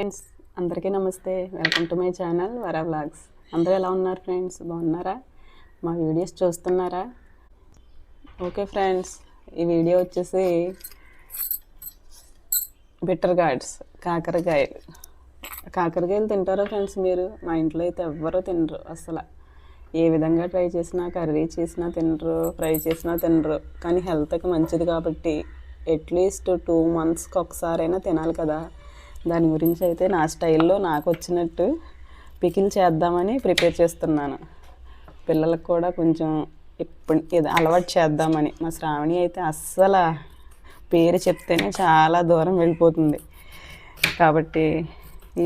Friends అందరికీ నమస్తే. Welcome to my channel Vara vlogs. అందరూ ఎలా ఉన్నారు ఫ్రెండ్స్? బాగున్నారా? మా వీడియోస్ చూస్తున్నారా? ఓకే ఫ్రెండ్స్ ఈ వీడియో వచ్చేసి బిట్టర్ గార్డ్స్ కాకరకాయలు. కాకరకాయలు తింటారో ఫ్రెండ్స్ మీరు? మా ఇంట్లో అయితే ఎవ్వరూ తినరు అసలు. ఏ విధంగా ట్రై చేసినా కర్రీ చేసినా తినరు ఫ్రై చేసినా తినరు. కానీ హెల్త్కి మంచిది కాబట్టి అట్లీస్ట్ టూ మంత్స్కి ఒకసారైనా తినాలి కదా. దాని గురించి అయితే నా స్టైల్లో నాకు వచ్చినట్టు పికిల్ చేద్దామని ప్రిపేర్ చేస్తున్నాను. పిల్లలకు కూడా కొంచెం ఇప్పుడు ఇది అలవాటు చేద్దామని. మా శ్రావణి అయితే అస్సలు పేరు చెప్తేనే చాలా దూరం వెళ్ళిపోతుంది. కాబట్టి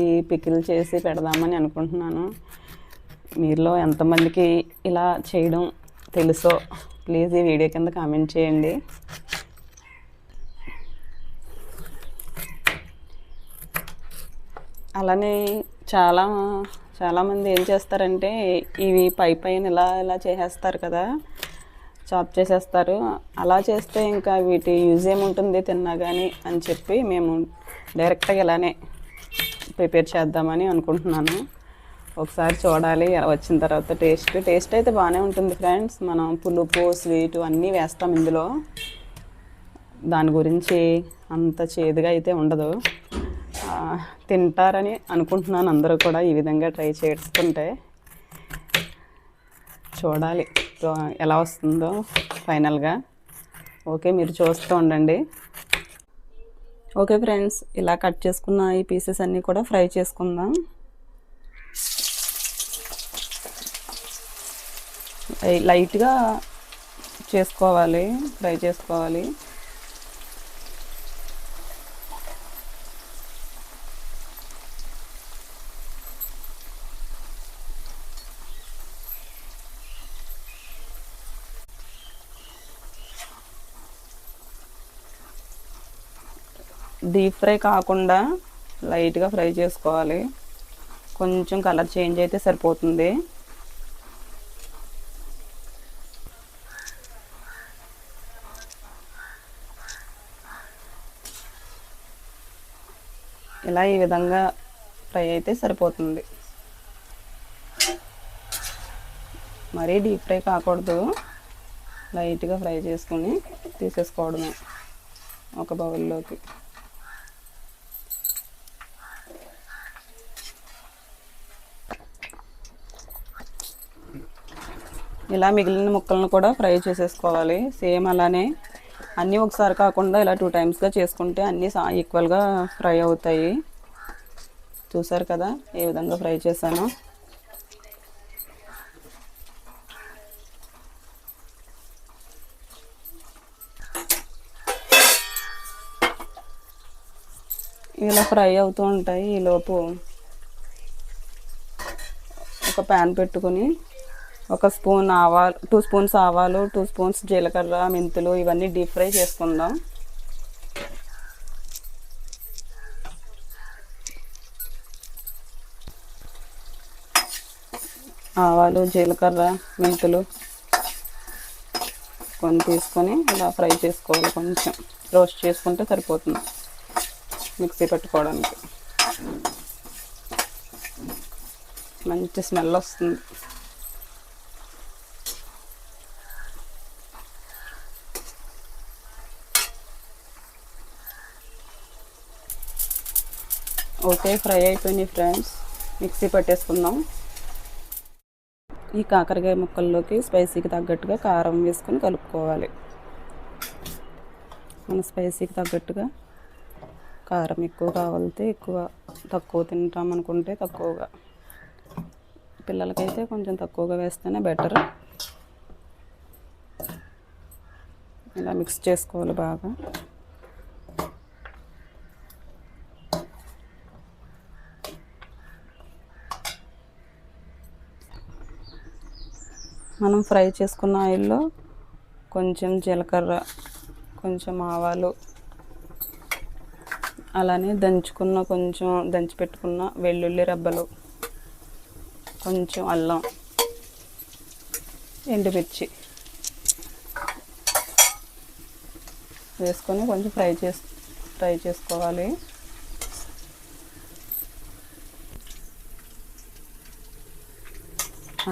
ఈ పికిల్ చేసి పెడదామని అనుకుంటున్నాను. మీలో ఎంతమందికి ఇలా చేయడం తెలుసో ప్లీజ్ ఈ వీడియో కింద కామెంట్ చేయండి. అలానే చాలా చాలామంది ఏం చేస్తారంటే ఇవి పై పైన ఇలా ఇలా చేసేస్తారు కదా చాప్ చేసేస్తారు. అలా చేస్తే ఇంకా వీటి యూజ్ ఏముంటుంది తిన్నా కానీ అని చెప్పి మేము డైరెక్ట్గా ఇలానే ప్రిపేర్ చేద్దామని అనుకుంటున్నాను. ఒకసారి చూడాలి వచ్చిన తర్వాత టేస్ట్. టేస్ట్ అయితే బాగానే ఉంటుంది ఫ్రెండ్స్. మనం పులుపు స్వీటు అన్నీ వేస్తాం ఇందులో. దాని గురించి అంత చేదుగా అయితే ఉండదు. తింటారని అనుకుంటున్నాను. అందరూ కూడా ఈ విధంగా ట్రై చేసుకుంటే చూడాలి. ఎలా వస్తుందో ఫైనల్గా. ఓకే మీరు చూస్తూ ఉండండి. ఓకే ఫ్రెండ్స్ ఇలా కట్ చేసుకున్న ఈ పీసెస్ అన్నీ కూడా ఫ్రై చేసుకుందాం. లైట్గా చేసుకోవాలి ఫ్రై చేసుకోవాలి. డీప్ ఫ్రై కాకుండా లైట్గా ఫ్రై చేసుకోవాలి. కొంచెం కలర్ చేంజ్ అయితే సరిపోతుంది. ఇలా ఈ విధంగా ఫ్రై అయితే సరిపోతుంది. మరీ డీప్ ఫ్రై కాకూడదు. లైట్గా ఫ్రై చేసుకొని తీసేసుకోవడమే. ఒక బౌల్లోకి ఇలా మిగిలిన ముక్కలను కూడా ఫ్రై చేసేసుకోవాలి. సేమ్ అలానే అన్నీ ఒకసారి కాకుండా ఇలా టూ టైమ్స్గా చేసుకుంటే అన్నీ సా ఈక్వల్గా ఫ్రై అవుతాయి. చూసారు కదా? ఏ విధంగా ఫ్రై చేశాను? ఇలా ఫ్రై అవుతూ ఉంటాయి. ఈలోపు ఒక ప్యాన్ పెట్టుకొని ఒక స్పూన్ ఆవాలు టూ స్పూన్స్ ఆవాలు టూ స్పూన్స్ జీలకర్ర మెంతులు ఇవన్నీ డీప్ ఫ్రై చేసుకుందాం. ఆవాలు జీలకర్ర మెంతులు కొన్ని తీసుకొని ఇలా ఫ్రై చేసుకోవాలి కొంచెం. రోస్ట్ చేసుకుంటే సరిపోతుంది మిక్సీ పెట్టుకోవడానికి. మంచి స్మెల్ వస్తుంది. ఓకే ఫ్రై అయిపోయినాయి ఫ్రెండ్స్. మిక్సీ పట్టేసుకుందాం. ఈ కాకరకాయ ముక్కల్లోకి స్పైసీకి తగ్గట్టుగా కారం వేసుకొని కలుపుకోవాలి. మన స్పైసీకి తగ్గట్టుగా కారం ఎక్కువ కావాలితే ఎక్కువ తక్కువ తింటాం అనుకుంటే తక్కువగా. పిల్లలకైతే కొంచెం తక్కువగా వేస్తేనే బెటర్. ఇలా మిక్స్ చేసుకోవాలి బాగా. మనం ఫ్రై చేసుకున్న ఆయిల్లో కొంచెం జీలకర్ర కొంచెం ఆవాలు అలానే దంచుకున్న కొంచెం దంచి పెట్టుకున్న వెల్లుల్లి రెబ్బలు కొంచెం అల్లం ఎండుమిర్చి వేసుకొని కొంచెం ఫ్రై చేసు ఫ్రై చేసుకోవాలి.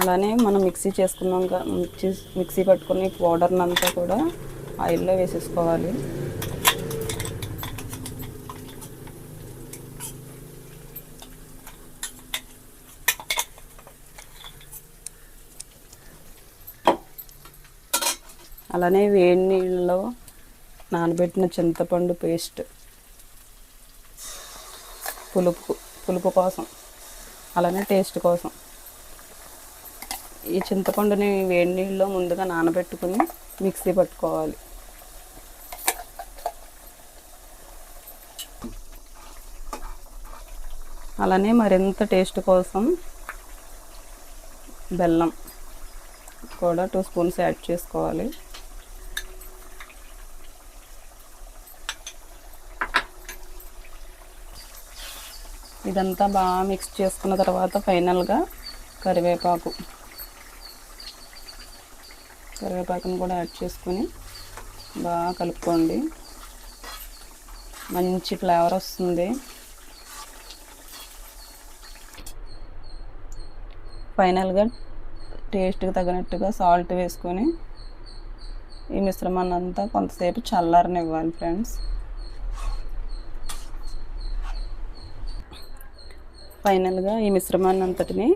అలానే మనం మిక్సీ చేసుకున్నాం మిక్సీ మిక్సీ పట్టుకుని పౌడర్ని అంతా కూడా ఆయిల్లో వేసేసుకోవాలి. అలానే వేడి నీళ్ళలో నానబెట్టిన చింతపండు పేస్ట్ పులుపు పులుపు కోసం అలానే టేస్ట్ కోసం. ఈ చింతపండుని వేడి నీళ్ళలో ముందుగా నానబెట్టుకుని మిక్సీ పట్టుకోవాలి. అలానే మరింత టేస్ట్ కోసం బెల్లం కూడా టూ స్పూన్స్ యాడ్ చేసుకోవాలి. ఇదంతా బాగా మిక్స్ చేసుకున్న తర్వాత ఫైనల్గా కరివేపాకు కరివేపాకును కూడా యాడ్ చేసుకొని బాగా కలుపుకోండి. మంచి ఫ్లేవర్ వస్తుంది. ఫైనల్గా టేస్ట్కి తగినట్టుగా సాల్ట్ వేసుకొని ఈ మిశ్రమాన్ని అంతా కొంతసేపు చల్లారనివ్వాలి ఫ్రెండ్స్. ఫైనల్గా ఈ మిశ్రమాన్ని అంతటిని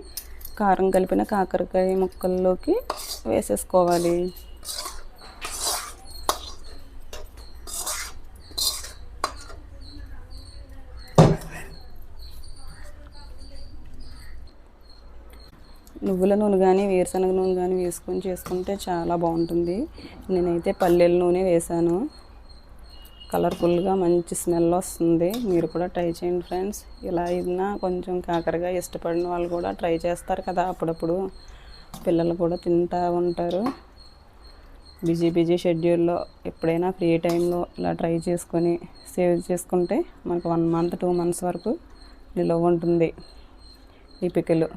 కారం కలిపిన కాకరకాయ ముక్కల్లోకి వేసేసుకోవాలి నువ్వుల నూనె కానీ వేరుశనగ నూనె కానీ వేసుకొని చేసుకుంటే చాలా బాగుంటుంది. నేనైతే పల్లెల నూనె వేసాను కలర్ఫుల్గా మంచి స్మెల్ వస్తుంది. మీరు కూడా ట్రై చేయండి ఫ్రెండ్స్. ఇలా అయినా కొంచెం కాకరగా ఇష్టపడిన వాళ్ళు కూడా ట్రై చేస్తారు కదా అప్పుడప్పుడు. పిల్లలు కూడా తింటూ ఉంటారు. బిజీ బిజీ షెడ్యూల్లో ఎప్పుడైనా ఫ్రీ టైంలో ఇలా ట్రై చేసుకొని సేవ్ చేసుకుంటే మనకు వన్ మంత్ టూ మంత్స్ వరకు నిలువ ఉంటుంది ఈ పికిలు.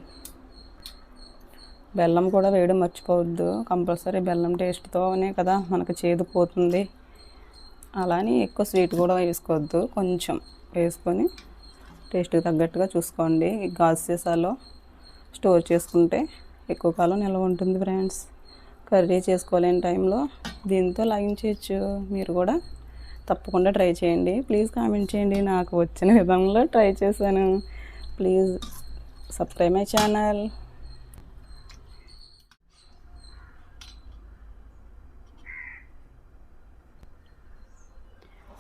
బెల్లం కూడా వేయడం మర్చిపోవద్దు. కంపల్సరీ బెల్లం టేస్ట్తోనే కదా మనకు చేదు పోతుంది. అలానే ఎక్కువ స్వీట్ కూడా వేసుకోవద్దు. కొంచెం వేసుకొని టేస్ట్కి తగ్గట్టుగా చూసుకోండి. ఈ గాజు సీసాలో స్టోర్ చేసుకుంటే ఎక్కువ కాలం నిల్వ ఉంటుంది ఫ్రెండ్స్ కర్రీ చేసుకోలేని టైంలో దీంతో లాగించవచ్చు మీరు కూడా తప్పకుండా ట్రై చేయండి. ప్లీజ్ కామెంట్ చేయండి. నాకు వచ్చిన విధంలో ట్రై చేశాను. ప్లీజ్ సబ్స్క్రైబ్ మై ఛానల్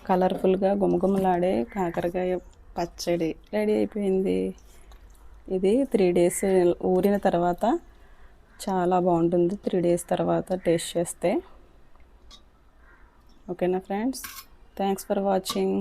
కలర్ఫుల్గా గుమగుమలాడే కాకరకాయ పచ్చడి రెడీ అయిపోయింది. ఇది త్రీ డేస్ ఊరిన తర్వాత చాలా బాగుంటుంది త్రీ డేస్ తర్వాత టేస్ట్ చేస్తే. ఓకేనా ఫ్రెండ్స్? Thanks for watching.